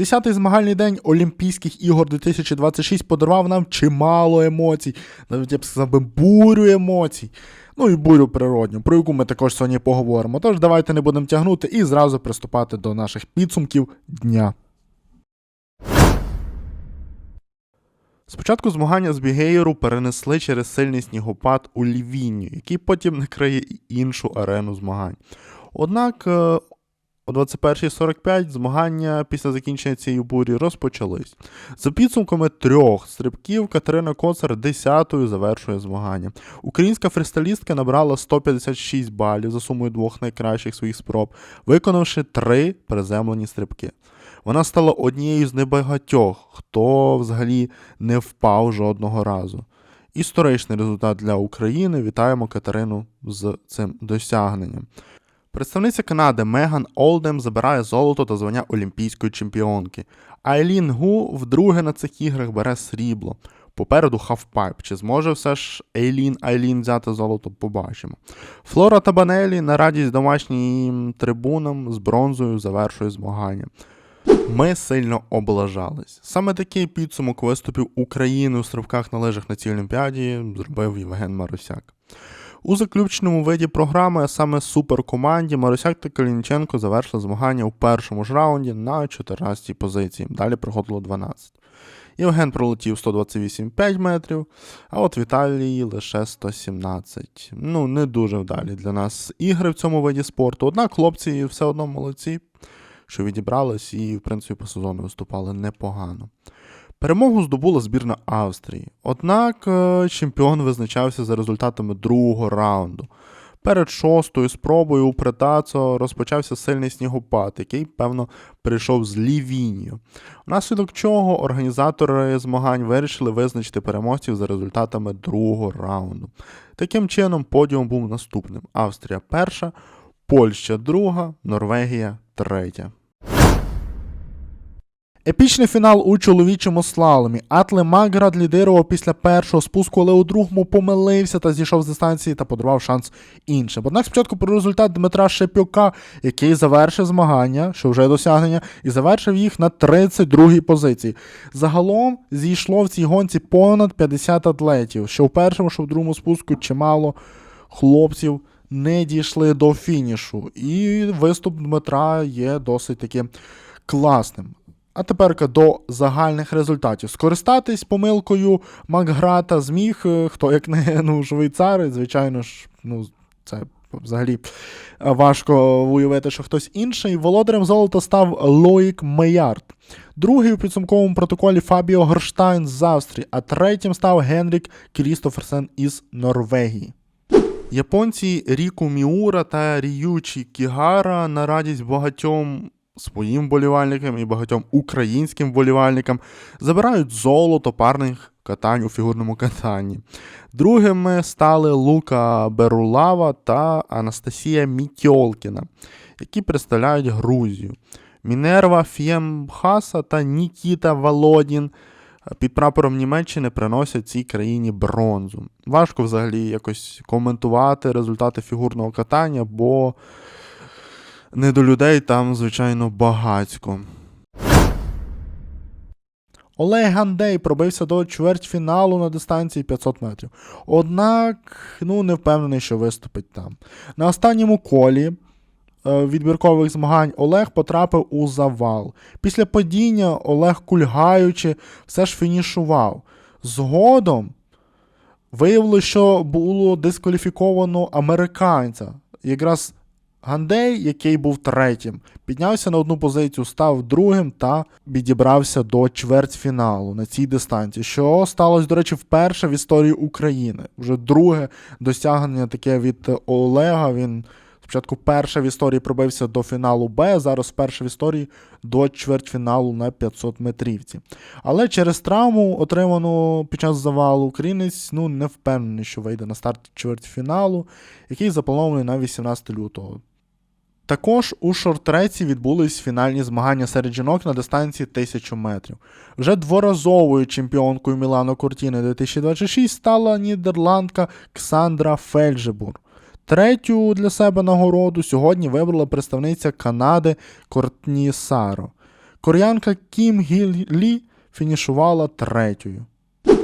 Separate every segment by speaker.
Speaker 1: Десятий змагальний день Олімпійських ігор 2026 подарував нам чимало емоцій, навіть я б сказав би бурю емоцій. Ну і бурю природню, про яку ми також сьогодні поговоримо. Тож давайте не будемо тягнути і зразу приступати до наших підсумків дня. Спочатку змагання з Бігейру перенесли через сильний снігопад у Лівінню, який потім накриє іншу арену змагань. Однак е, о 21.45 змагання після закінчення цієї бурі розпочались. За підсумками трьох стрибків Катерина Коцар 10-ю завершує змагання. Українська фристайлістка набрала 156 балів за сумою двох найкращих своїх спроб, виконавши три приземлені стрибки. Вона стала однією з небагатьох, хто взагалі не впав жодного разу. Історичний результат для України. Вітаємо Катерину з цим досягненням. Представниця Канади Меган Олдем забирає золото та звання олімпійської чемпіонки. Айлін Гу вдруге на цих іграх бере срібло. Попереду хавпайп. Чи зможе все ж Ейлін Айлін взяти золото, побачимо. Флора Табанелі на радість домашнім трибунам з бронзою завершує змагання. Ми сильно облажались. Саме такий підсумок виступів України у стрибках на лижах на цій Олімпіаді зробив Євген Марусяк. У заключному виді програми, а саме суперкоманді, Марусяк та Калінченко завершили змагання у першому ж раунді на 14-й позиції. Далі приходило 12. Євген пролетів 128,5 метрів, а от Віталій лише 117. Ну, не дуже вдалі для нас ігри в цьому виді спорту. Однак хлопці все одно молодці, що відібрались і, в принципі, по сезону виступали непогано. Перемогу здобула збірна Австрії. Однак е, чемпіон визначався за результатами другого раунду. Перед шостою спробою у Претацо розпочався сильний снігопад, який, певно, прийшов з Лівінію. Внаслідок чого організатори змагань вирішили визначити переможців за результатами другого раунду. Таким чином, подіум був наступним: Австрія перша, Польща друга, Норвегія третя. Епічний фінал у чоловічому слаломі. Атле Маград лідирував після першого спуску, але у другому помилився та зійшов з дистанції та подарував шанс іншим. Однак спочатку про результат Дмитра Шепюка, який завершив змагання, що вже досягнення, і завершив їх на 32-й позиції. Загалом зійшло в цій гонці понад 50 атлетів, що в першому, що в другому спуску чимало хлопців не дійшли до фінішу. І виступ Дмитра є досить таки класним. А тепер до загальних результатів. Скористатись помилкою Макграта зміг, е, хто як не ну, швейцари, звичайно ж, ну, це взагалі е, важко уявити, що хтось інший. Володарем золота став Лоїк Меярд. Другий у підсумковому протоколі Фабіо Горштайн з Австрії, а третім став Генрік Крістоферсен із Норвегії. Японці Ріку Міура та Ріючі Кігара на радість багатьом своїм болівальникам і багатьом українським болівальникам забирають золото парних катань у фігурному катанні. Другими стали Лука Берулава та Анастасія Мітьолкіна, які представляють Грузію. Мінерва Фємхаса та Нікіта Володін під прапором Німеччини приносять цій країні бронзу. Важко взагалі якось коментувати результати фігурного катання, бо не до людей там, звичайно, багацько. Олег Гандей пробився до чвертьфіналу на дистанції 500 метрів. Однак, ну, не впевнений, що виступить там. На останньому колі е, відбіркових змагань Олег потрапив у завал. Після падіння Олег, кульгаючи, все ж фінішував. Згодом виявилося, що було дискваліфіковано американця. Якраз Гандей, який був третім, піднявся на одну позицію, став другим та відібрався до чвертьфіналу на цій дистанції, що сталося, до речі, вперше в історії України. Вже друге досягнення таке від Олега. Він спочатку перше в історії пробився до фіналу Б, зараз перше в історії до чвертьфіналу на 500 метрівці. Але через травму, отриману під час завалу, українець ну, не впевнений, що вийде на старт чвертьфіналу, який запланований на 18 лютого. Також у шортреці відбулись фінальні змагання серед жінок на дистанції 1000 метрів. Вже дворазовою чемпіонкою Мілано Кортіни 2026 стала нідерландка Ксандра Фельджебур. Третю для себе нагороду сьогодні вибрала представниця Канади Кортні Саро. Кореянка Кім Гіль Лі фінішувала третьою.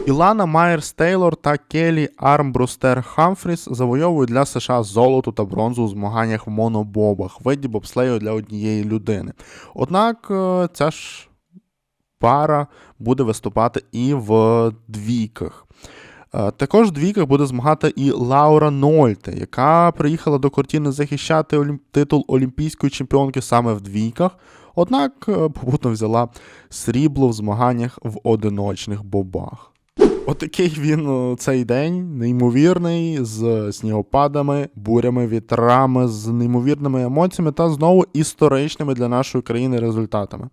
Speaker 1: Ілана Майерс Тейлор та Келі Армбрустер Хамфріс завойовують для США золото та бронзу у змаганнях в монобобах, виді бобслею для однієї людини. Однак е, ця ж пара буде виступати і в двійках. Е, Також в двійках буде змагати і Лаура Нольте, яка приїхала до Кортіни захищати титул олімпійської чемпіонки саме в двійках. Однак е, попутно взяла срібло в змаганнях в одиночних бобах. Отакий він цей день, неймовірний, з снігопадами, бурями, вітрами, з неймовірними емоціями та знову історичними для нашої країни результатами.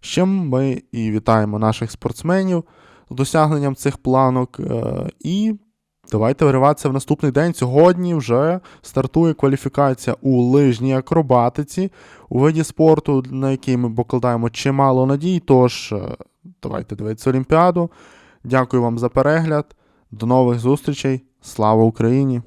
Speaker 1: З чим ми і вітаємо наших спортсменів з досягненням цих планок. е, І давайте вириватися в наступний день. Сьогодні вже стартує кваліфікація у лижній акробатиці, у виді спорту, на який ми покладаємо чимало надій. Тож е, давайте дивитися Олімпіаду. Дякую вам за перегляд. До нових зустрічей. Слава Україні!